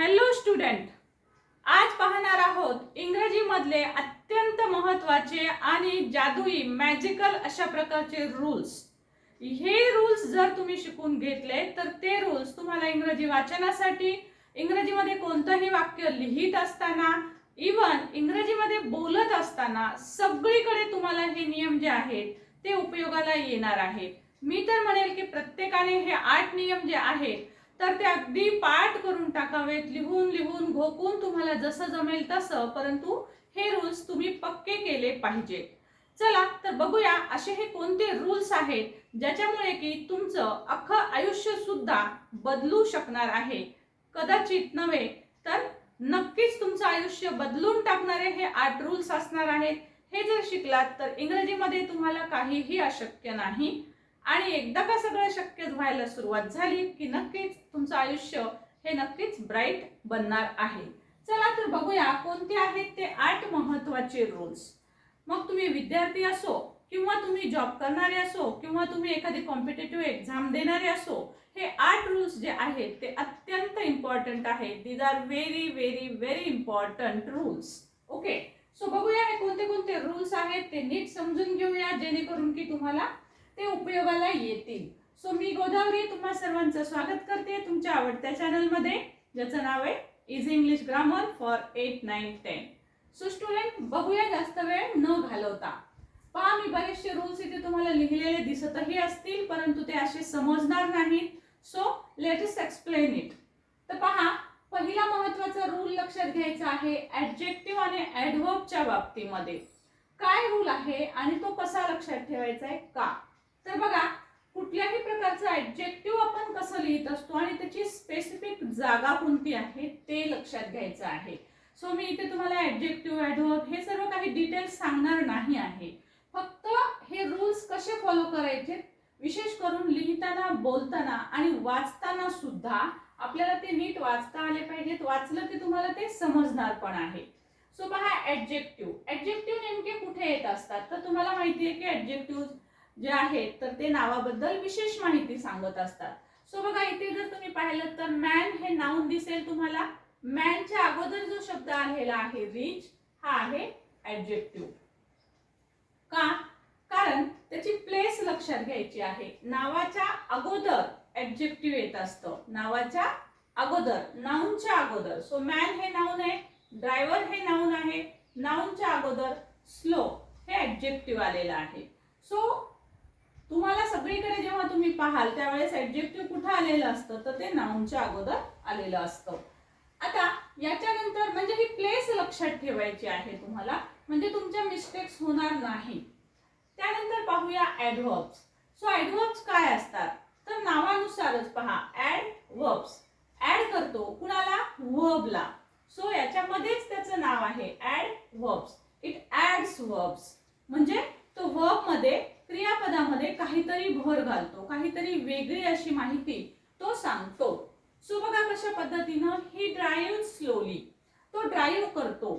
Hello student आज पाहणार आहोत इंग्रजीमधले अत्यंत महत्त्वाचे आणि जादुई मॅजिकल अशा प्रकारचे रूल्स हे रूल्स जर तुम्ही शिकून घेतले तर ते रूल्स तुम्हाला इंग्रजी वाचनासाठी इंग्रजीमध्ये कोणतंही वाक्य लिहित असताना इवन इंग्रजीमध्ये बोलत असताना सगळीकडे तुम्हाला हे नियम जे आहेत ते उपयोगाला येणार आहेत. मी तर म्हणेल की प्रत्येकाने हे आठ नियम जे आहेत तर ते अगदी पाठ करून टाकावेत लिहून लिहून घोकून तुम्हाला जसं जमेल तसं परंतु हे रूल्स तुम्ही पक्के केले पाहिजेत चला तर बघूया असे हे कोणते रूल्स आहेत ज्याच्यामुळे की तुमचं अख्खं आयुष्य सुद्धा बदलू शकणार आहे. कदाचित नव्हे तर नक्कीच तुमचं आयुष्य बदलून टाकणारे हे आठ रूल्स असणार आहेत. हे जर शिकलात तर इंग्रजीमध्ये तुम्हाला काहीही अशक्य नाही. आणि एकदा का सगळं शक्य व्हायला सुरुवात झाली की नक्कीच तुमचं आयुष्य हे नक्कीच ब्राईट बनणार आहे. चला तर बघूया कोणते आहेत ते आठ महत्त्वाचे रूल्स मग तुम्ही विद्यार्थी असो किंवा तुम्ही जॉब करणारे असो किंवा तुम्ही एखादी कॉम्पिटेटिव्ह एक्झाम देणारे असो हे आठ रूल्स जे आहेत ते अत्यंत इम्पॉर्टंट आहेत. These are very very very important rules okay so बघूया हे कोणते कोणते रूल्स आहेत ते नीट समजून घेऊया जेणेकरून की तुम्हाला ते उपयोगाला येतील. सो मी गोदावरी तुम्हा सर्वांचं स्वागत करते तुमच्या आवडत्या चॅनलमध्ये ज्याचं नाव आहे easy English grammar for eight nine ten so student बघूया जास्त वेळ न घालवता. पहा मी बरेचसे रूल्स इथे तुम्हाला लिहिलेले दिसतही असतील परंतु ते असे समजणार नाहीत. सो लेटेस्ट एक्सप्लेन इट तर पहा पहिला महत्त्वाचा रूल लक्षात घ्यायचा आहे ऍडजेक्टिव्ह आणि ऍडव्हर्बच्या बाबतीमध्ये. काय रूल आहे आणि तो कसा लक्षात ठेवायचा आहे? का? तर बघा कुठल्याही प्रकारचं ऍडजेक्टिव्ह आपण कसं लिहित असतो आणि त्याची स्पेसिफिक जागा कोणती आहे ते लक्षात घ्यायचं आहे. सो मी इथे तुम्हाला ऍडजेक्टिव्ह ऍडव्हर्ब हे सर्व काही डिटेल्स सांगणार नाही आहे. फक्त हे रूल्स कसे फॉलो करायचे? विशेष करून लिहिताना बोलताना आणि वाचताना सुद्धा आपल्याला ते नीट वाचता आले पाहिजेत वाचलं की तुम्हाला ते समजणार पण आहे. सो पहा ऍडजेक्टिव्ह ऍडजेक्टिव्ह नेमके कुठे येत असतात? तर तुम्हाला माहिती आहे की ऍडजेक्टिव्ह जे आहेत तर ते नावाबद्दल विशेष माहिती सांगत असतात. सो बघा इथे जर तुम्ही पाहिलं तर मॅन हे नाऊन दिसेल तुम्हाला. मॅनच्या अगोदर जो शब्द आलेला आहे रिच हा आहे ऍडजेक्टिव्ह का? कारण त्याची प्लेस लक्षात घ्यायची आहे. नावाच्या अगोदर ऍब्जेक्टिव्ह येत असतं. नावाच्या अगोदर नाऊनच्या अगोदर. सो मॅन हे नाऊन आहे ड्रायव्हर हे नाऊन आहे. नाऊनच्या अगोदर स्लो हे ऍब्जेक्टिव्ह आलेलं आहे. सो तुम्हाला सगळीकडे जेव्हा तुम्ही पाहाल त्यावेळेस ऍब्जेक्टिव्ह कुठं आलेलं असतं? तर ते नाऊनच्या अगोदर आलेलं असतं. आता याच्यानंतर म्हणजे ही प्लेस लक्षात ठेवायची आहे तुम्हाला. म्हणजे तुमच्या मिस्टेक्स होणार नाही. त्यानंतर पाहूया ॲडव्हर्ब्स सो ॲडव्हर्ब्स काय असतात? तर नावानुसारच पहा. ॲड वर्ब्स ऍड करतो कुणाला? वर्बला सो याच्यामध्येच त्याचं नाव आहे. Adverbs it ads verbs म्हणजे तो वर्बमध्ये क्रियापदामध्ये काहीतरी भर घालतो काहीतरी वेगळी अशी माहिती तो सांगतो. सो बघा कशा पद्धतीनं ही ड्राईव्ह स्लोली तो ड्राईव्ह करतो.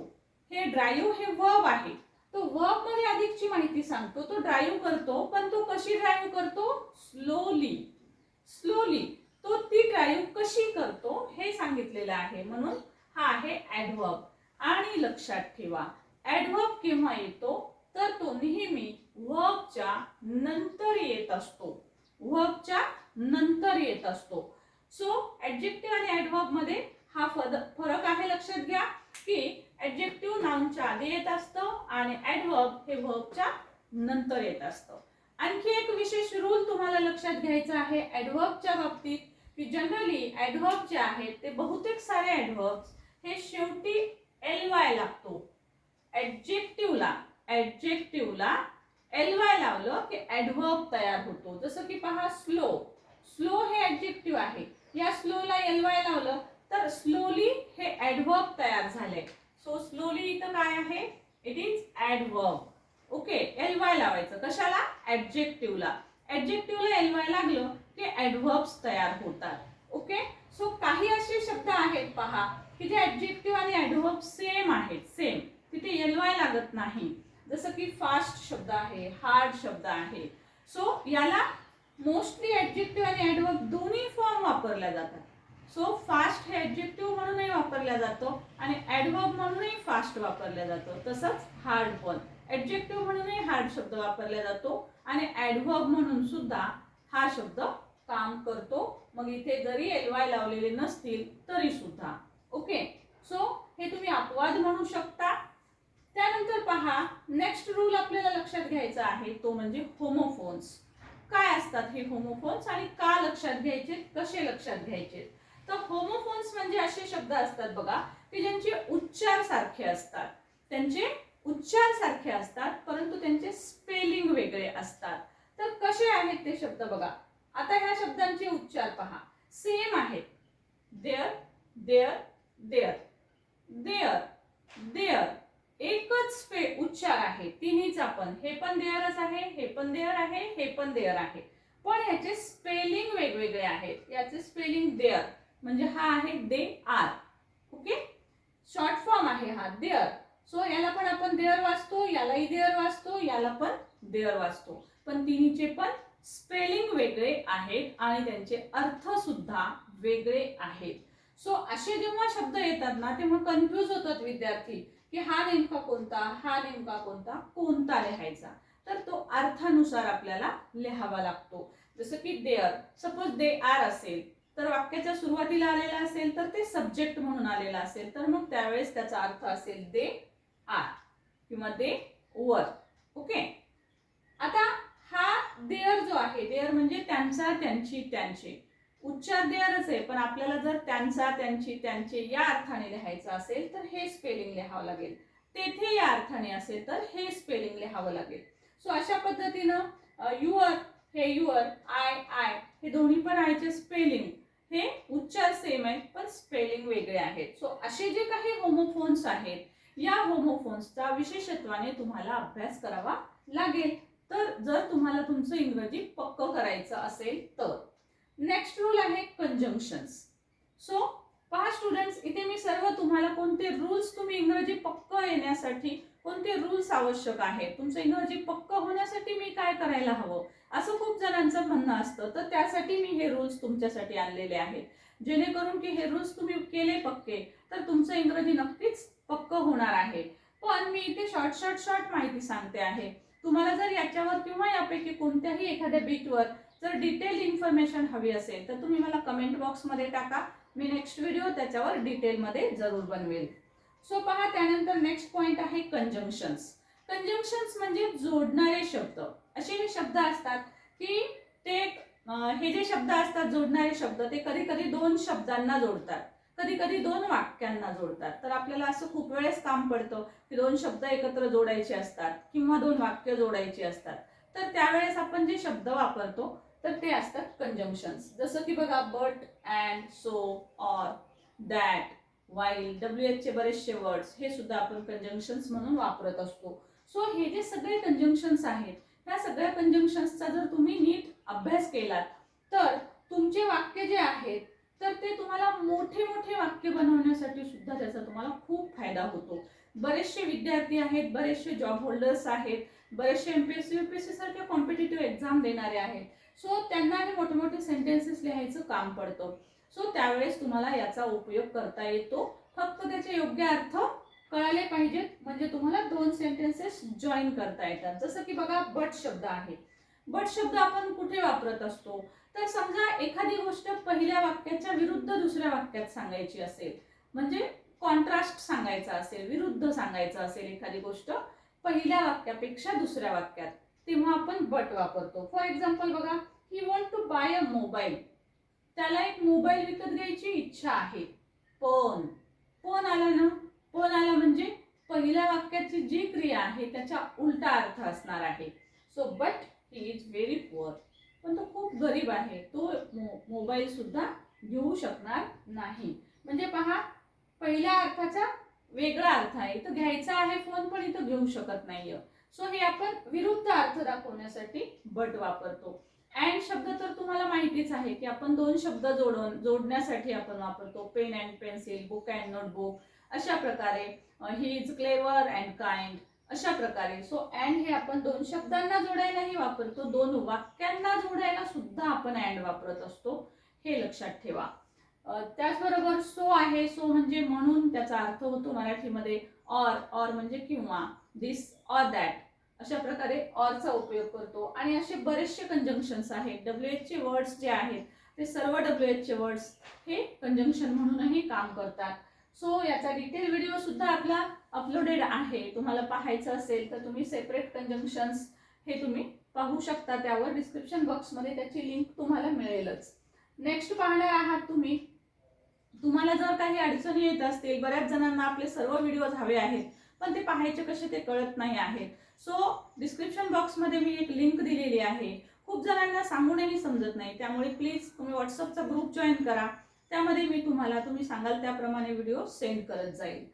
हे ड्राईव्ह हे वर्ब आहे. तो वर्बमध्ये अधिकची माहिती सांगतो तो ड्राईव्ह करतो पण तो कशी ड्राईव्ह करतो? स्लोली. स्लोली तो ती ड्राईव्ह कशी करतो हे सांगितलेलं आहे. म्हणून हा आहे ऍडवर्ब आणि लक्षात ठेवा ॲडव्हर्ब केव्हा येतो? तर तो नेहमी वर्बच्या नंतर येत असतो. वर्बच्या नंतर येत असतो. सो ऍडजेक्टिव्ह आणि ऍडव्हर्बमध्ये हा फद- फरक आहे लक्षात घ्या की ऍडजेक्टिव्ह नाउनच्या आधी येत असतं आणि ऍडव्हर्ब हे वर्बच्या नंतर येत असतं. आणखी एक विशेष रूल तुम्हाला लक्षात घ्यायचा आहे ऍडव्हर्बच्या बाबतीत की जनरली ऍडव्हर्ब जे आहेत ते बहुतेक सारे ऍडवर्ब हे शेवटी एल वाय लागतो ऍडजेक्टिव्हला ऍडजेक्टिव्हला एल वाय लावलं की ॲडव्हर्ब तयार होतो. जसं की पहा स्लो स्लो हे ॲडजेक्टिव्ह आहे. या स्लोला एल वाय लावलं तर स्लोली हे ॲडव्हर्ब तयार झाले सो स्लोली इथं काय आहे? It is adverb okay L Y लावायचं. कशाला? ऍडजेक्टिव्हला ऍडजेक्टिव्हला एल वाय लागलं की ॲडव्हर्ब्स तयार होतात. ओके सो काही असे शब्द आहेत पहा की जे ऍडजेक्टिव्ह आणि ॲडव्हर्ब सेम आहेत. सेम तिथे एल वाय लागत नाही. जसं की फास्ट शब्द आहे हार्ड शब्द आहे. सो याला मोस्टली ऍडजेक्टिव्ह आणि ऍडवर्ब दोन्ही फॉर्म वापरल्या जातात. सो फास्ट हे ऍडजेक्टिव्ह म्हणूनही वापरला जातो आणि ऍडवर्ब म्हणूनही फास्ट वापरला जातो. तसंच हार्ड पण. ऍडजेक्टिव्ह म्हणूनही हार्ड शब्द वापरला जातो आणि ऍडवर्ब म्हणून सुद्धा हा शब्द काम करतो. मग इथे जरी एल वाय लावलेले नसतील तरी सुद्धा. ओके सो हे तुम्ही अपवाद म्हणू शकता. त्यानंतर पहा नेक्स्ट रूल आपल्याला लक्षात घ्यायचा आहे तो म्हणजे होमोफोन्स काय असतात हे होमोफोन्स आणि का लक्षात घ्यायचे कसे लक्षात घ्यायचे? तर होमोफोन्स म्हणजे असे शब्द असतात बघा की ज्यांचे उच्चार सारखे असतात. त्यांचे उच्चार सारखे असतात परंतु त्यांचे स्पेलिंग वेगळे असतात. तर कसे आहेत ते शब्द बघा. आता ह्या शब्दांचे उच्चार पहा. सेम आहेत. There there there there there एकच पे उच्चार आहे तिन्हीचा पण. हे पण देअरच आहे हे पण देअर आहे हे पण देअर आहे. पण ह्याचे स्पेलिंग वेगवेगळे आहेत. याचे स्पेलिंग देअर म्हणजे हा आहे they are okay? Short form आहे हा देअर. सो याला पण आपण देअर वाचतो यालाही देअर वाचतो याला पण देअर वाचतो. पण तिन्हीचे पण स्पेलिंग वेगळे आहेत आणि त्यांचे अर्थ सुद्धा वेगळे आहेत. सो असे जेव्हा शब्द येतात ना तेव्हा कन्फ्यूज होतात विद्यार्थी. की हा नेमका कोणता हा नेमका कोणता कोणता लिहायचा? तर तो अर्थानुसार आपल्याला लिहावा लागतो. जसं की देअर सपोज दे आर असेल तर वाक्याच्या सुरुवातीला आलेला असेल तर ते सब्जेक्ट म्हणून आलेला असेल तर मग त्यावेळेस त्याचा अर्थ असेल दे आर किंवा दे वर ओके आता हा देअर जो आहे देअर म्हणजे त्यांचा त्यांची त्यांचे. उच्चार देअरच आहे पण आपल्याला जर त्यांचा त्यांची त्यांचे या अर्थाने लिहायचं असेल तर हे स्पेलिंग लिहावं लागेल. तेथे या अर्थाने असेल तर हे स्पेलिंग लिहावं लागेल. सो अशा पद्धतीनं युअर हे युअर आय आय हे दोन्ही पण आयचे स्पेलिंग हे उच्चार सेम आहेत पण स्पेलिंग वेगळे आहेत. सो असे जे काही होमोफोन्स आहेत या होमोफोन्सचा विशेषत्वाने तुम्हाला अभ्यास करावा लागेल. तर जर तुम्हाला तुमचं इंग्रजी पक्क करायचं असेल तर. नेक्स्ट रूल आहे कंजंक्शन्स सो पहा स्टुडंट्स इथे मी सर्व तुम्हाला कोणते रूल्स तुम्ही इंग्रजी पक्क येण्यासाठी कोणते रूल्स आवश्यक आहे? तुमचं इंग्रजी पक्क होण्यासाठी मी काय करायला हवं? असं खूप जणांचं म्हणणं असतं. तर त्यासाठी मी हे रूल्स तुमच्यासाठी आणलेले आहेत. जेणेकरून की हे रूल्स तुम्ही केले पक्के तर तुमचं इंग्रजी नक्कीच पक्क होणार आहे. पण मी इथे शॉर्ट शॉर्ट शॉर्ट माहिती सांगते आहे. तुम्हाला जर याच्यावर किंवा यापैकी कोणत्याही एखाद्या बीटवर जर डिटेल इन्फॉर्मेशन हवी असेल तर तुम्ही मला कमेंट बॉक्समध्ये टाका. मी नेक्स्ट व्हिडिओ त्याच्यावर डिटेलमध्ये जरूर बनवेल. सो पहा त्यानंतर नेक्स्ट पॉइंट आहे कंजंक्शन्स कंजंक्शन्स म्हणजे जोडणारे शब्द. असे हे शब्द असतात की ते हे जे शब्द असतात जोडणारे शब्द ते कधी कधी दोन शब्दांना जोडतात. कधी कधी दोन वाक्यांना जोडतात. तर आपल्याला असं खूप वेळेस काम पडतं की दोन शब्द एकत्र जोडायचे असतात किंवा दोन वाक्य जोडायची असतात. तर त्यावेळेस आपण जे शब्द वापरतो तर ते असतात कंजंक्शन्स जसं की बघा but and so or that while W एचचे बरेचसे वर्ड्स हे सुद्धा आपण कंजंक्शन्स म्हणून वापरत असतो. सो हे जे सगळे कंजंक्शन्स आहेत ह्या सगळ्या कंजंक्शन्सचा जर तुम्ही नीट अभ्यास केलात तर तुमचे वाक्य जे आहेत तर ते तुम्हाला मोठे मोठे वाक्य बनवण्यासाठी सुद्धा त्याचा तुम्हाला खूप फायदा होतो. बरेचसे विद्यार्थी आहेत बरेचसे जॉब होल्डर्स आहेत बरेचसे M P S C U P S C सारख्या कॉम्पिटेटिव्ह एक्झाम देणारे आहेत. सो त्यांना हे मोठे मोठे सेंटेन्सेस लिहायचं काम पडतं. सो त्यावेळेस तुम्हाला याचा उपयोग करता येतो. फक्त त्याचे योग्य अर्थ कळाले पाहिजेत. म्हणजे तुम्हाला दोन सेंटेन्सेस जॉईन करता येतात. जसं की बघा बट शब्द आहे. बट शब्द आपण कुठे वापरत असतो? तर समजा एखादी गोष्ट पहिल्या वाक्याच्या विरुद्ध दुसऱ्या वाक्यात सांगायची असेल म्हणजे कॉन्ट्रास्ट सांगायचा असेल विरुद्ध सांगायचं असेल एखादी गोष्ट पहिल्या वाक्यापेक्षा दुसऱ्या वाक्यात. तेव्हा आपण बट वापरतो. फॉर एक्झाम्पल बघा he want to buy a mobile त्याला एक मोबाईल विकत घ्यायची इच्छा आहे. पण पण आला ना? पण आला म्हणजे पहिल्या वाक्याची जी क्रिया आहे त्याचा उलटा अर्थ असणार आहे. So but he is very poor पण तो खूप गरीब आहे. तो मो मोबाईल सुद्धा घेऊ शकणार नाही. म्हणजे पहा पहिल्या अर्थाचा वेगळा अर्थ आहे. इथं घ्यायचा आहे फोन पण इथं घेऊ शकत नाहीये. सो हे आपण विरुद्ध अर्थ दाखवण्यासाठी बट वापरतो. अँड शब्द तर तुम्हाला माहितीच आहे की आपण दोन शब्द जोडून जोडण्यासाठी आपण वापरतो. Pen and pencil book and notebook अशा प्रकारे he is clever and kind अशा प्रकारे. सो अँड हे आपण दोन शब्दांना जोडायलाही वापरतो. दोन वाक्यांना जोडायला सुद्धा आपण अँड वापरत असतो. हे लक्षात ठेवा. त्याचबरोबर सो आहे. सो म्हणजे म्हणून त्याचा अर्थ होतो मराठीमध्ये ऑर ऑर म्हणजे किंवा. दिस ऑर दॅट अशा प्रकारे ऑरचा उपयोग करतो. आणि असे बरेचसे कंजंक्शन्स आहेत. डब्ल्यू एचचे वर्ड्स जे आहेत ते सर्व डब्ल्यू एचचे वर्ड्स हे कंजंक्शन म्हणूनही काम करतात. सो याचा डिटेल व्हिडिओ सुद्धा आपला अपलोडेड आहे. तुम्हाला पाहायचं असेल तर तुम्ही सेपरेट कंजंक्शन्स हे तुम्ही पाहू शकता. त्यावर डिस्क्रिप्शन बॉक्समध्ये त्याची लिंक तुम्हाला मिळेलच. नेक्स्ट पाहणार आहात तुम्ही. तुम्हाला जर काही अडचणी येत असतील बऱ्याच जणांना आपले सर्व व्हिडिओज हवे आहेत पण ते पाहायचे कसे ते कळत नाही आहेत. सो डिस्क्रिप्शन बॉक्समध्ये मी एक लिंक दिलेली आहे. खूप जणांना सांगूनही समजत नाही. त्यामुळे प्लीज तुम्ही व्हॉट्सअपचा ग्रुप जॉईन करा. त्यामध्ये मी तुम्हाला तुम्ही सांगाल त्याप्रमाणे व्हिडिओ सेंड करत जाईल.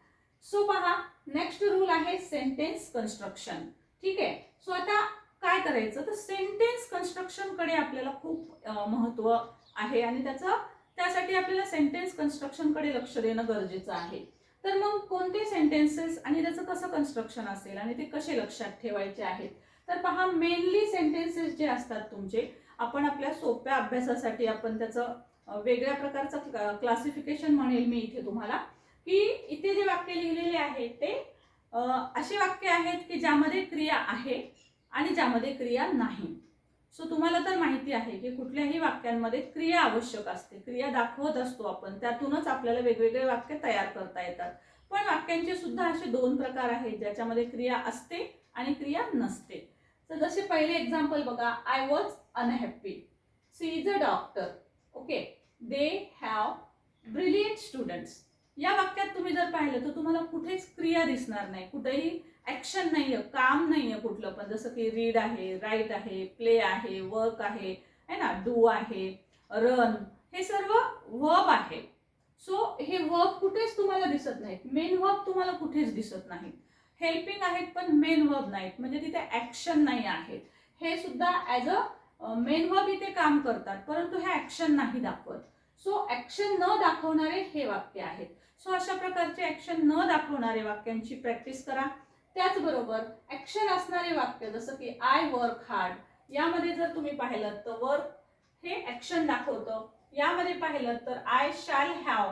सो पहा नेक्स्ट रूल आहे सेंटेन्स कन्स्ट्रक्शन ठीक आहे? सो आता काय करायचं? तर सेंटेन्स कन्स्ट्रक्शनकडे आपल्याला खूप महत्त्व आहे. आणि त्याचं त्यासाठी आपल्याला सेंटेन्स कन्स्ट्रक्शनकडे लक्ष देणं गरजेचं आहे. तर मग कोणते सेंटेन्सेस आणि त्याचं कसं कन्स्ट्रक्शन असेल आणि ते कसे लक्षात ठेवायचे आहेत? तर पहा मेनली सेंटेन्सेस जे असतात तुमचे आपण आपल्या सोप्या अभ्यासासाठी आपण त्याचं वेगळ्या प्रकारचं क्लासिफिकेशन म्हणेल मी इथे तुम्हाला की इथे जे वाक्य लिहिलेले आहेत ते असे वाक्य आहेत की ज्यामध्ये क्रिया आहे आणि ज्यामध्ये क्रिया नाही. सो तुम्हाला तर माहिती आहे की कुठल्याही वाक्यांमध्ये क्रिया आवश्यक असते. क्रिया दाखवत असतो आपण. त्यातूनच आपल्याला वेगवेगळे वाक्य तयार करता येतात. पण वाक्यांचे सुद्धा असे दोन प्रकार आहेत ज्याच्यामध्ये क्रिया असते आणि क्रिया नसते. तर जसे पहिले एक्झाम्पल बघा. I was unhappy she is a doctor okay they have brilliant students या वाक्यात तुम्ही जर पाहिलं तर तुम्हाला कुठेच क्रिया दिसणार नाही. कुठेही ॲक्शन नाही आहे काम नाही आहे कुठलं पण. जसं की रीड आहे राईट आहे प्ले आहे वर्क आहे है ना? डू आहे रन हे सर्व वर्ब आहे. सो हे वर्ब कुठेच तुम्हाला दिसत नाहीत. मेन वर्ब तुम्हाला कुठेच दिसत नाहीत. हेल्पिंग आहेत पण मेन वर्ब नाहीत. म्हणजे तिथे ॲक्शन नाही आहेत. हे सुद्धा ॲज अ मेन वर्ब इथे काम करतात. परंतु हे ॲक्शन नाही दाखवत. सो ॲक्शन न दाखवणारे हे वाक्य आहेत. सो अशा प्रकारचे ॲक्शन न दाखवणारे वाक्यांची प्रॅक्टिस करा. त्याचबरोबर ऍक्शन असणारे वाक्य जसं की आय वर्क हार्ड यामध्ये जर तुम्ही पाहिलं तर वर्क हे ऍक्शन दाखवतं. यामध्ये पाहिलं तर आय शॅल हॅव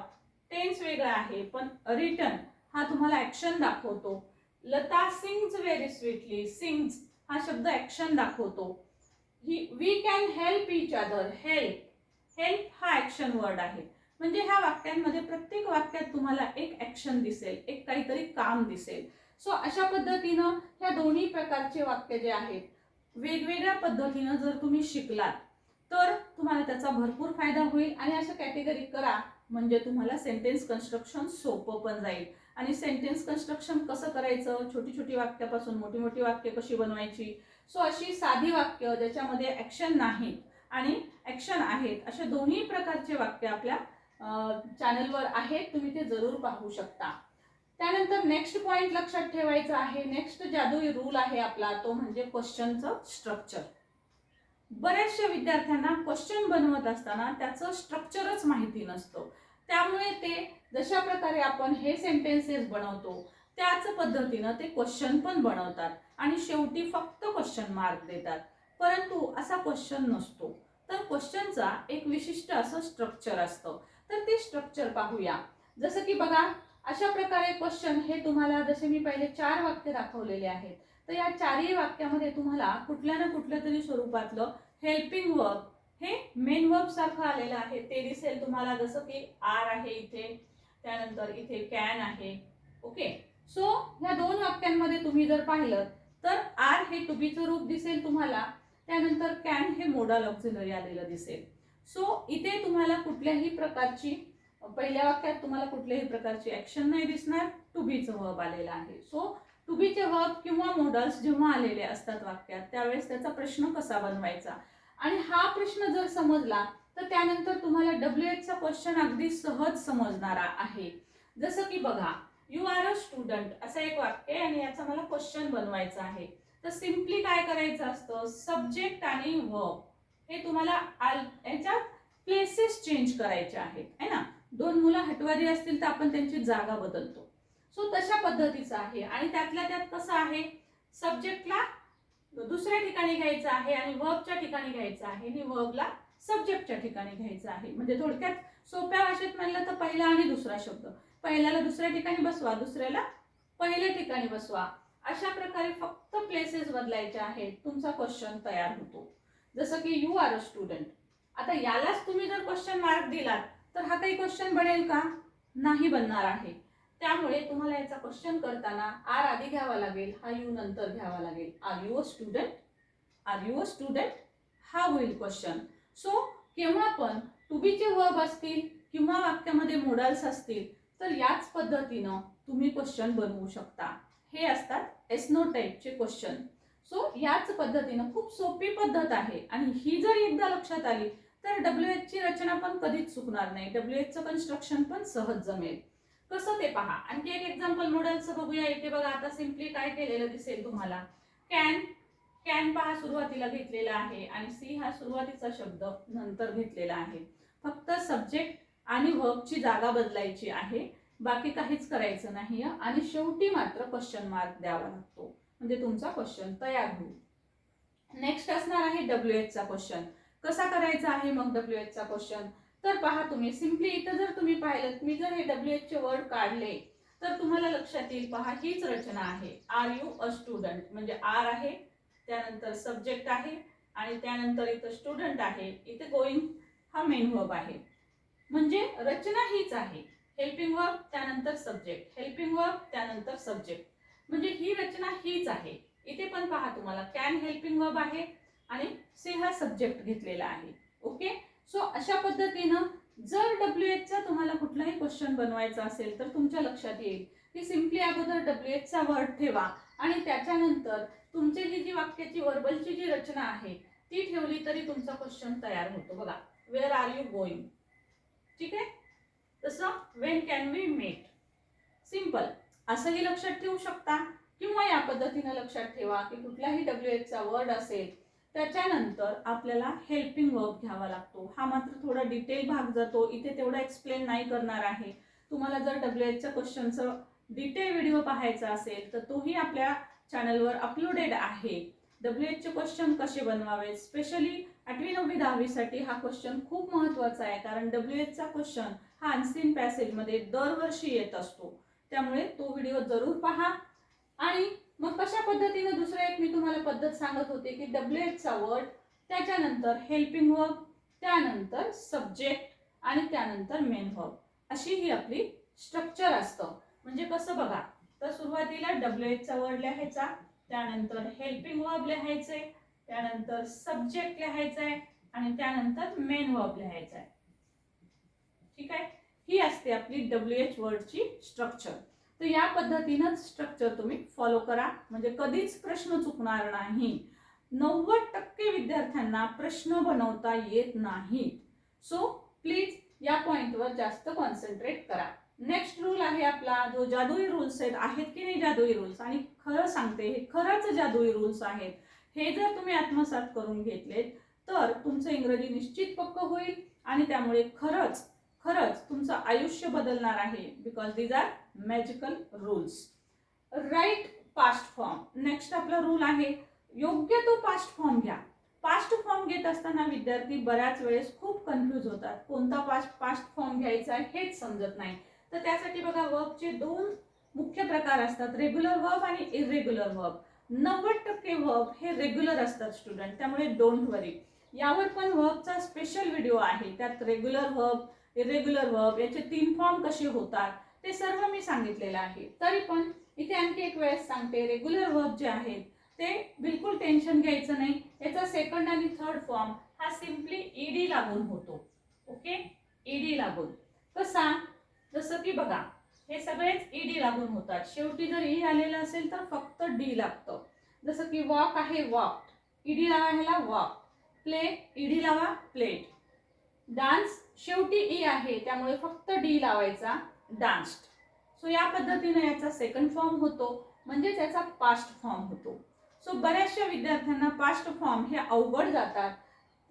टेन्स वेगळा आहे पण रिटर्न हा तुम्हाला ऍक्शन दाखवतो. Lata sings very sweetly sings हा शब्द ऍक्शन दाखवतो. He we can help each other help help हा ऍक्शन वर्ड आहे. म्हणजे ह्या वाक्यांमध्ये प्रत्येक वाक्यात तुम्हाला एक ऍक्शन दिसेल एक काहीतरी काम दिसेल. सो अशा पद्धतीनं ह्या दोन्ही प्रकारचे वाक्य जे आहेत वेगवेगळ्या पद्धतीनं जर तुम्ही शिकलात तर तुम्हाला त्याचा भरपूर फायदा होईल आणि अशा कॅटेगरी करा म्हणजे तुम्हाला सेंटेन्स कन्स्ट्रक्शन सोपं पण जाईल. आणि सेंटेन्स कन्स्ट्रक्शन कसं करायचं? छोटी छोटी वाक्यापासून मोठी मोठी वाक्य कशी बनवायची? सो अशी साधी वाक्य ज्याच्यामध्ये ॲक्शन नाहीत आणि ॲक्शन आहेत अशा दोन्ही प्रकारचे वाक्य आपल्या चॅनलवर आहेत तुम्ही ते जरूर पाहू शकता. त्यानंतर नेक्स्ट पॉइंट लक्षात ठेवायचा आहे. नेक्स्ट जादुई रूल आहे आपला तो म्हणजे क्वेश्चनचं स्ट्रक्चर बऱ्याचशा विद्यार्थ्यांना क्वेश्चन बनवत असताना त्याचं स्ट्रक्चरच माहिती नसतं. त्यामुळे ते जशा प्रकारे आपण हे सेंटेन्सेस बनवतो त्याच पद्धतीनं ते क्वेश्चन पण बनवतात आणि शेवटी फक्त क्वेश्चन मार्क देतात. परंतु असा क्वेश्चन नसतो. तर क्वेश्चनचा एक विशिष्ट असं स्ट्रक्चर असतं. तर ते स्ट्रक्चर पाहूया. जसं की बघा अशा प्रकारे क्वेश्चन हे तुम्हाला जसे मी पहिले चार वाक्य दाखवलेले आहेत तर या चारही वाक्यामध्ये तुम्हाला कुठल्या ना कुठल्या तरी स्वरूपातलं हेल्पिंग वर्क हे मेन वर्क सारखं आलेलं आहे. ते दिसेल तुम्हाला जसं की आर आहे इथे त्यानंतर इथे कॅन आहे. ओके सो ह्या दोन वाक्यांमध्ये तुम्ही जर पाहिलं तर आर हे टुबीचं रूप दिसेल तुम्हाला त्यानंतर कॅन हे मोडल ऑक्झिलरी आलेलं दिसेल. सो इथे तुम्हाला कुठल्याही प्रकारची पहिल्या वाक्यात तुम्हाला कुठल्याही प्रकारची ऍक्शन नाही दिसणार. टू बीचं वर्ब आलेलं आहे. सो टू बीचे वर्ब किंवा मॉडल्स जेव्हा आलेले असतात वाक्यात त्यावेळेस त्याचा प्रश्न कसा बनवायचा? आणि हा प्रश्न जर समजला तर त्यानंतर तुम्हाला डब्ल्यू एचचा क्वेश्चन अगदी सहज समजणारा आहे. जसं की बघा यू आर अ स्टुडंट असं एक वाक्य आहे आणि याचा मला क्वेश्चन बनवायचा आहे. तर सिम्पली काय करायचं असतं? सब्जेक्ट आणि वर्ब हे तुम्हाला आल- याच्यात प्लेसेस चेंज करायचे आहेत. है ना? दोन मुलं हटवारी असतील तर आपण त्यांची जागा बदलतो. सो तशा पद्धतीचं आहे. आणि त्यातल्या त्यात कसं आहे? सब्जेक्टला दुसऱ्या ठिकाणी घ्यायचं आहे आणि वर्बच्या ठिकाणी घ्यायचं आहे. आणि वर्बला सब्जेक्टच्या ठिकाणी घ्यायचं आहे. म्हणजे थोडक्यात सोप्या भाषेत म्हणलं तर पहिला आणि दुसरा शब्द. पहिल्याला दुसऱ्या ठिकाणी बसवा दुसऱ्याला पहिल्या ठिकाणी बसवा. अशा प्रकारे फक्त प्लेसेस बदलायचे आहेत. तुमचा क्वेश्चन तयार होतो. जसं की यू आर अ स्टुडंट आता यालाच तुम्ही जर क्वेश्चन मार्क दिलात तर हा काही क्वेश्चन बनेल का? नाही बनणार आहे. त्यामुळे तुम्हाला याचा क्वेश्चन करताना आर आधी घ्यावा लागेल हा यू नंतर घ्यावा लागेल. Are you a student are you a student हा होईल क्वेश्चन सो केव्हा पण टू बीचे वर्ब असतील किंवा वाक्यामध्ये मोडल्स असतील तर याच पद्धतीनं तुम्ही क्वेश्चन बनवू शकता. हे असतात एसनो टाईपचे क्वेश्चन सो याच पद्धतीनं खूप सोपी पद्धत आहे. आणि ही जर एकदा लक्षात आली तर डब्ल्यू ची रचना पण कधीच चुकणार नाही. डब्ल्यू एचचं कन्स्ट्रक्शन पण सहज जमेल. कसं ते पहा? आणखी एक एक्झाम्पल मॉडेलचं बघूया. इथे बघा आता सिम्पली काय केलेलं दिसेल तुम्हाला. कॅन कॅन पहा सुरुवातीला घेतलेला आहे आणि सी हा सुरुवातीचा शब्द नंतर घेतलेला आहे. फक्त सब्जेक्ट आणि वर्कची जागा बदलायची आहे. बाकी काहीच करायचं नाही आणि शेवटी मात्र क्वेश्चन मार्क द्यावा लागतो. म्हणजे तुमचा क्वेश्चन तयार होईल. नेक्स्ट असणार आहे डब्ल्यू चा क्वेश्चन कसा करायचा आहे मग डब्ल्यू एचचा क्वेश्चन तर पहा तुम्ही सिम्पली इथं जर तुम्ही पाहिलं मी जर हे डब्ल्यू एचचे वर्ड काढले तर तुम्हाला लक्षात येईल पहा हीच रचना आहे. आर यू अ स्टुडंट म्हणजे आर आहे त्यानंतर सब्जेक्ट आहे आणि त्यानंतर इथं स्टुडंट आहे. इथे गोईंग हा मेन वर्ब आहे. म्हणजे रचना हीच आहे. हेल्पिंग वर्ब त्यानंतर सब्जेक्ट हेल्पिंग वर्ब त्यानंतर सब्जेक्ट म्हणजे ही रचना हीच आहे. इथे पण पहा तुम्हाला कॅन हेल्पिंग वर्ब आहे आणि सी हा सब्जेक्ट घेतलेला आहे. ओके सो अशा पद्धतीनं जर डब्ल्यू एचचा तुम्हाला कुठलाही क्वेश्चन बनवायचा असेल तर तुमच्या लक्षात येईल की सिम्पली अगोदर डब्ल्यू चा वर्ड ठेवा आणि त्याच्यानंतर तुमची ही जी वाक्याची वर्बलची जी रचना आहे ती ठेवली तरी तुमचा क्वेश्चन तयार होतो. बघा वेअर आर यू गोईंग ठीक आहे? तसं when can we met simple असंही लक्षात ठेवू शकता किंवा या पद्धतीनं लक्षात ठेवा की कुठलाही डब्ल्यू चा वर्ड असेल त्याच्यानंतर आपल्याला हेल्पिंग वर्ब घ्यावा लागतो. हा मात्र थोडा डिटेल भाग जातो. इथे तेवढा एक्सप्लेन नाही करणार आहे. तुम्हाला जर डब्ल्यू एचच्या क्वेश्चनचं डिटेल व्हिडिओ पाहायचा असेल तर तोही आपल्या चॅनलवर अपलोडेड आहे. डब्ल्यू एचचे क्वेश्चन कसे बनवावे स्पेशली आठवी नववी दहावीसाठी हा क्वेश्चन खूप महत्त्वाचा आहे कारण डब्ल्यू एचचा क्वेश्चन हा अनसीन पॅसेजमध्ये दरवर्षी येत असतो. त्यामुळे तो व्हिडिओ जरूर पहा. आणि मग कशा पद्धतीनं दुसरं एक मी तुम्हाला पद्धत सांगत होते की डब्ल्यू एचचा वर्ड त्याच्यानंतर हेल्पिंग वर्ब त्यानंतर सब्जेक्ट आणि त्यानंतर मेन वर्ब अशी ही आपली स्ट्रक्चर असतं. म्हणजे कसं बघा तर सुरुवातीला डब्ल्यू एचचा वर्ड लिहायचा त्यानंतर हेल्पिंग वर्ब लिहायचे त्यानंतर सब्जेक्ट लिहायचा आहे आणि त्यानंतर मेन वर्ब लिहायचा आहे ठीक आहे? ही असते आपली डब्ल्यू एच वर्डची स्ट्रक्चर तर या पद्धतीनं स्ट्रक्चर तुम्ही फॉलो करा. म्हणजे कधीच प्रश्न चुकणार नाही. नव्वद टक्के विद्यार्थ्यांना प्रश्न बनवता येत नाहीत. सो प्लीज या पॉइंटवर जास्त कॉन्सन्ट्रेट करा. नेक्स्ट रूल आहे आपला जो जादुई रूल्स आहेत आहेत की नाही जादुई रूल्स आणि खरं सांगते हे खरंच जादुई रूल्स आहेत. हे जर तुम्ही आत्मसात करून घेतलेत तर तुमचं इंग्रजी निश्चित पक्क होईल आणि त्यामुळे खरंच खरंच तुमचं आयुष्य बदलणार आहे. Because these are magical rules right past form next आपला रूल आहे योग्य तो पास्ट फॉर्म घ्या. पास्ट फॉर्म घेत असताना विद्यार्थी बऱ्याच वेळेस खूप कन्फ्यूज होतात. कोणता पास्ट पास्ट फॉर्म घ्यायचा आहे हेच समजत नाही. तर त्यासाठी बघा वर्बचे दोन मुख्य प्रकार असतात रेग्युलर वर्ब आणि इरेग्युलर वर्ब नव्वद टक्के वर्ब हे रेग्युलर असतात स्टुडंट त्यामुळे डोंट वरी यावर पण वर्बचा स्पेशल व्हिडिओ आहे. त्यात रेग्युलर वर्ब इरेग्युलर वर्ब याचे तीन फॉर्म कसे होतात? ते सर्व मी सांगितलेलं आहे. तरी पण इथे आणखी एक वेळेस सांगते रेग्युलर वर्ब जे आहेत ते बिलकुल टेन्शन घ्यायचं नाही. याचा सेकंड आणि थर्ड फॉर्म हा सिम्पली ईडी लागून होतो. ओके ईडी लागून. कसा जसं की बघा हे सगळेच ईडी लागून होतात. शेवटी जर ई e आलेलं असेल तर फक्त डी लागतं. जसं की वॉक आहे वॉक ईडी लावा ह्याला वॉक प्ले ईडी लावा प्लेट डान्स शेवटी ई आहे त्यामुळे फक्त डी लावायचा. डान्स्ड सो या पद्धतीने याचा सेकंड फॉर्म होतो. म्हणजेच याचा पास्ट फॉर्म होतो. सो बऱ्याचशा विद्यार्थ्यांना पास्ट फॉर्म हे अवघड जातात.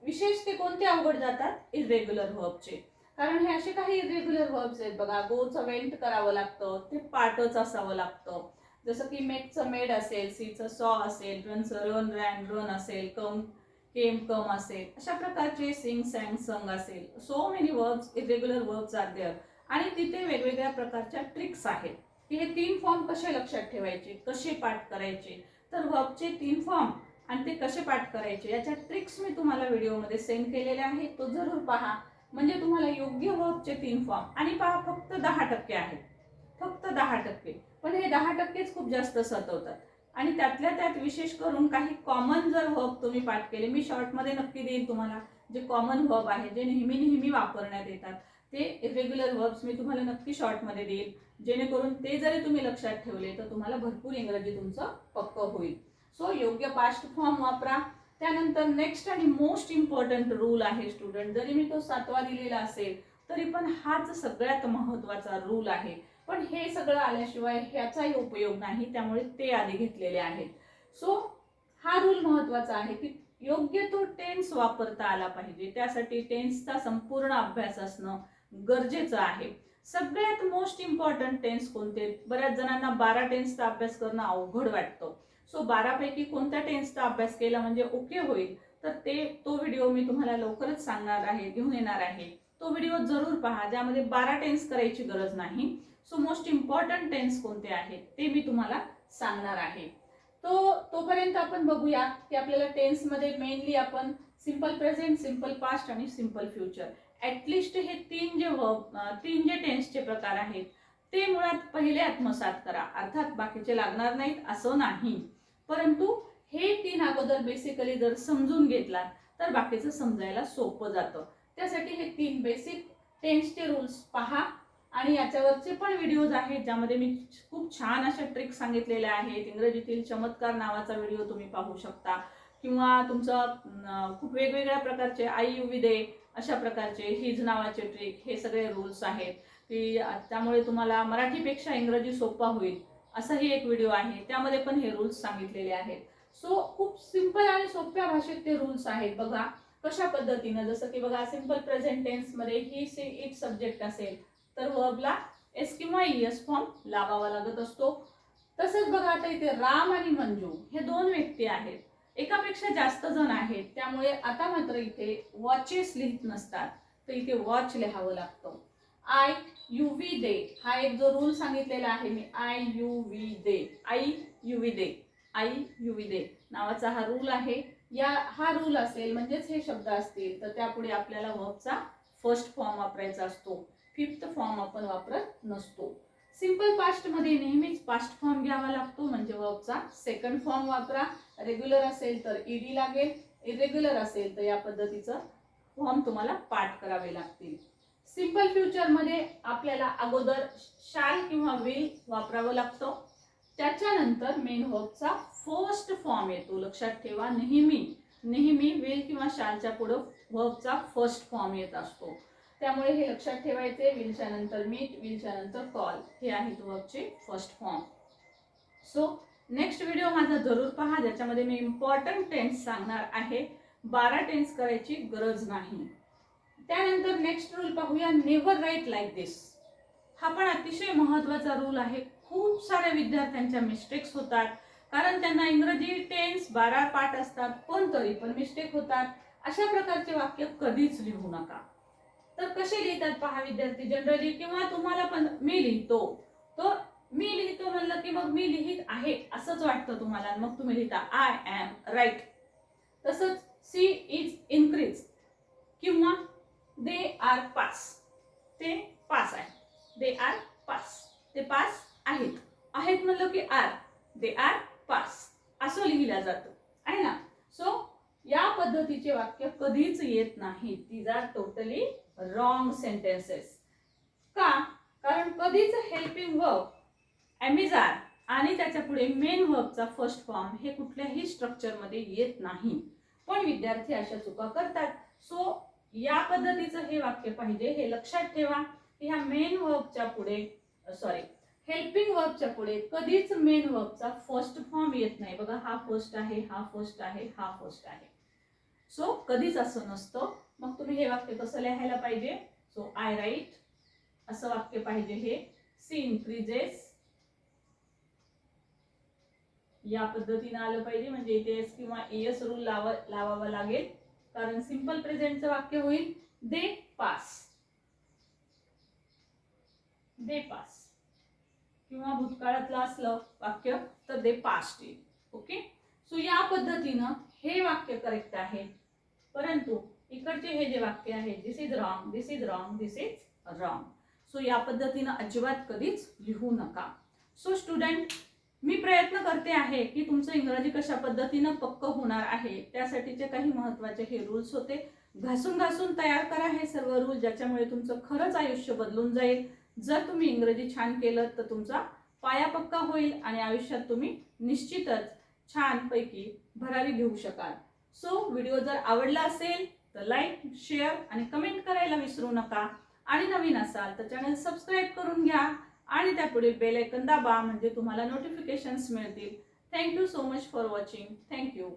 विशेष ते कोणते अवघड जातात? इरेग्युलर वर्बचे कारण हे असे काही इरेग्युलर वर्ब्स आहेत बघा. गोचं वेंट करावं लागतं. ते पार्टच असावं लागतं. जसं की मेकचं मेड असेल सीचं सॉ असेल रनचं रन रॅन रन असेल कम केम कम असेल. अशा प्रकारचे सिंग सॅंग संग असेल. So many verbs irregular verbs are there आणि तिथे वेगवेगळ्या प्रकारच्या ट्रिक्स आहेत. की हे तीन फॉर्म कसे लक्षात ठेवायचे? कसे पाठ करायचे? तर वर्बचे तीन फॉर्म आणि ते कसे पाठ करायचे? याच्या ट्रिक्स मी तुम्हाला व्हिडिओमध्ये सेंड केलेल्या आहेत. तो जरूर पहा. म्हणजे तुम्हाला योग्य वर्बचे तीन फॉर्म आणि पहा फक्त दहा टक्के आहेत. फक्त दहा टक्के. पण हे दहा टक्केच खूप जास्त सतवतात. आणि त्यातल्या त्यात विशेष करून काही कॉमन जर वर्ब तुम्ही पाठ केले मी शॉर्टमध्ये नक्की देईन तुम्हाला. जे कॉमन वर्ब आहे जे नेहमी नेहमी वापरण्यात येतात. ते इरेग्युलर वर्ब्स मी तुम्हाला नक्की शॉर्टमध्ये देईल. जेणेकरून ते जरी तुम्ही लक्षात ठेवले तर तुम्हाला भरपूर इंग्रजी तुमचं पक्क होईल. सो योग्य पास्ट फॉर्म वापरा. त्यानंतर नेक्स्ट आणि मोस्ट इम्पॉर्टंट रूल आहे स्टुडंट जरी मी तो सातवा दिलेला असेल तरी पण हाच सगळ्यात महत्त्वाचा रूल आहे. पण हे सगळं आल्याशिवाय ह्याचाही उपयोग नाही त्यामुळे ते आधी घेतलेले आहेत. सो हा रूल महत्त्वाचा आहे की योग्य तो टेन्स वापरता आला पाहिजे. त्यासाठी टेन्सचा संपूर्ण अभ्यास असणं गरजेचं आहे. सगळ्यात मोस्ट इम्पॉर्टंट टेन्स कोणते? बऱ्याच जणांना बारा टेन्सचा अभ्यास करणं अवघड वाटतो. सो बारापैकी कोणत्या टेन्सचा अभ्यास केला म्हणजे ओके होईल? तर ते तो व्हिडिओ मी तुम्हाला लवकरच सांगणार आहे घेऊन येणार आहे. तो व्हिडिओ जरूर पहा ज्यामध्ये बारा टेन्स करायची गरज नाही. सो मोस्ट इम्पॉर्टंट टेन्स कोणते आहेत? ते मी तुम्हाला सांगणार आहे. तो तोपर्यंत आपण बघूया की आपल्याला टेन्समध्ये मेनली आपण सिंपल प्रेझेंट सिंपल पास्ट आणि सिंपल फ्युचर ॲटलिस्ट हे तीन जे तीन जे टेन्सचे प्रकार आहेत ते मुळात पहिले आत्मसात करा. अर्थात बाकीचे लागणार नाहीत असं नाही. परंतु हे तीन अगोदर बेसिकली जर समजून घेतलात तर बाकीचं समजायला सोपं जातं. त्यासाठी हे तीन बेसिक टेन्सचे रूल्स पहा. आणि याच्यावरचे पण व्हिडिओज आहेत ज्यामध्ये मी खूप छान अशा ट्रिक सांगितलेल्या आहेत. इंग्रजीतील चमत्कार नावाचा व्हिडिओ तुम्ही पाहू शकता. किंवा तुमचं खूप वेगवेगळ्या प्रकारचे आई युविदे अशा प्रकारचे हिज नावाचे ट्रिक हे सगळे रूल्स आहेत. की त्यामुळे तुम्हाला मराठीपेक्षा इंग्रजी सोपा होईल असाही एक व्हिडिओ आहे. त्यामध्ये पण हे रूल्स सांगितलेले आहेत. सो खूप सिंपल आणि सोप्या भाषेत ते रूल्स आहेत. बघा कशा पद्धतीनं जसं की बघा सिंपल प्रेझेंट टेन्समध्ये ही सी इट सब्जेक्ट असेल तर वर्बला एस किंवा एस फॉर्म लावावा लागत असतो. तसंच बघा आता इथे राम आणि मंजू हे दोन व्यक्ती आहेत. एकापेक्षा जास्त जण आहेत त्यामुळे आता मात्र इथे वॉचेस लिहित नसतात. तर इथे वॉच लिहावं लागतं. आय यू व्ही दे हा एक जो रूल सांगितलेला आहे मी. I you we they I you we they I you we they नावाचा हा रूल आहे. या हा रूल असेल म्हणजेच हे शब्द असतील तर त्यापुढे आपल्याला वर्बचा फर्स्ट फॉर्म वापरायचा असतो. फिफ्थ फॉर्म आपण वापरत नसतो. सिंपल पास्टमध्ये नेहमीच पास्ट फॉर्म घ्यावा लागतो म्हणजे वर्बचा सेकंड फॉर्म वापरा. रेग्युलर असेल तर ईडी लागेल. इरेग्युलर असेल तर या पद्धतीचं फॉर्म तुम्हाला पाठ करावे लागतील. सिंपल फ्युचरमध्ये आपल्याला अगोदर शाल किंवा विल वापरावं लागतं. त्याच्यानंतर मेन वर्बचा फर्स्ट फॉर्म येतो. लक्षात ठेवा नेहमी नेहमी विल किंवा शालच्या पुढं वर्बचा फर्स्ट फॉर्म येत असतो. त्यामुळे हे लक्षात ठेवायचे. विलच्या नंतर मीट विलच्या नंतर कॉल हे आहेत वर्बचे first form so next video माझा जरूर पहा ज्याच्यामध्ये मी इम्पॉर्टंट टेन्स सांगणार आहे. बारा टेन्स करायची गरज नाही. त्यानंतर नेक्स्ट रूल पाहूया नेव्हर राईट लाईक दिस हा पण अतिशय महत्त्वाचा रूल आहे. खूप साऱ्या विद्यार्थ्यांच्या मिस्टेक्स होतात. कारण त्यांना इंग्रजी टेन्स बारा पाठ असतात पण तरी पण मिस्टेक होतात. अशा प्रकारचे वाक्य कधीच लिहू नका. तर कसे लिहितात पहा विद्यार्थी जनरली किंवा तुम्हाला पण मी लिहितो. तो मी लिहितो म्हणलं की मग मी लिहित आहे असंच वाटतं तुम्हाला. मग तुम्ही लिहिता आय एम राईट तसंच सी इज इन्क्रीज किंवा दे आर पास ते पास आहे. दे आर पास ते पास आहेत. आहेत म्हणलं की आर दे आर पास असं लिहिलं जातं. आहे ना? सो या पद्धतीचे वाक्य कधीच येत नाही. These are totally wrong sentences का? कारण कधीच हेल्पिंग वर्ब ॲमेझार आणि त्याच्या पुढे मेन वर्कचा फर्स्ट फॉर्म हे कुठल्याही स्ट्रक्चरमध्ये येत नाही. पण विद्यार्थी अशा चुका करतात. सो या पद्धतीचं हे वाक्य पाहिजे हे लक्षात ठेवा. की ह्या मेन वर्बच्या पुढे सॉरी हेल्पिंग वर्बच्या पुढे कधीच मेन वर्बचा फर्स्ट फॉर्म येत नाही. बघा हा फर्स्ट आहे हा फर्स्ट आहे हा फर्स्ट आहे. सो कधीच असं नसतं. मग तुम्ही हे वाक्य कसं लिहायला पाहिजे? सो आय राईट असं वाक्य पाहिजे हे. सी इन्क्रीजेस या पद्धतीनं आलं पाहिजे. म्हणजे इथे एस किंवा एस रूल लावा लावावा लागेल. कारण सिंपल प्रेझेंटचं वाक्य होईल दे पास दे पास किंवा भूतकाळातलं असलं वाक्य तर they past okay okay so या पद्धतीनं हे वाक्य करेक्ट आहे. परंतु इकडचे हे जे वाक्य आहे this is wrong this is wrong this is wrong so या पद्धतीनं अजिबात कधीच लिहू नका. सो स्टुडंट मी प्रयत्न करते आहे की तुमचं इंग्रजी कशा पद्धतीनं पक्क होणार आहे त्यासाठीचे काही महत्त्वाचे हे रूल्स होते. घासून घासून तयार करा हे सर्व रूल ज्याच्यामुळे तुमचं खरंच आयुष्य बदलून जाईल. जर तुम्ही इंग्रजी छान केलं तर तुमचा पाया पक्का होईल आणि आयुष्यात तुम्ही निश्चितच छानपैकी भरारी घेऊ शकाल. सो व्हिडिओ जर आवडला असेल तर लाईक शेअर आणि कमेंट करायला विसरू नका. आणि नवीन असाल तर चॅनल सबस्क्राईब करून घ्या. आणि त्यापुढील बेल ऐकन दाबा म्हणजे तुम्हाला नोटिफिकेशन्स मिळतील. Thank you so much for watching thank you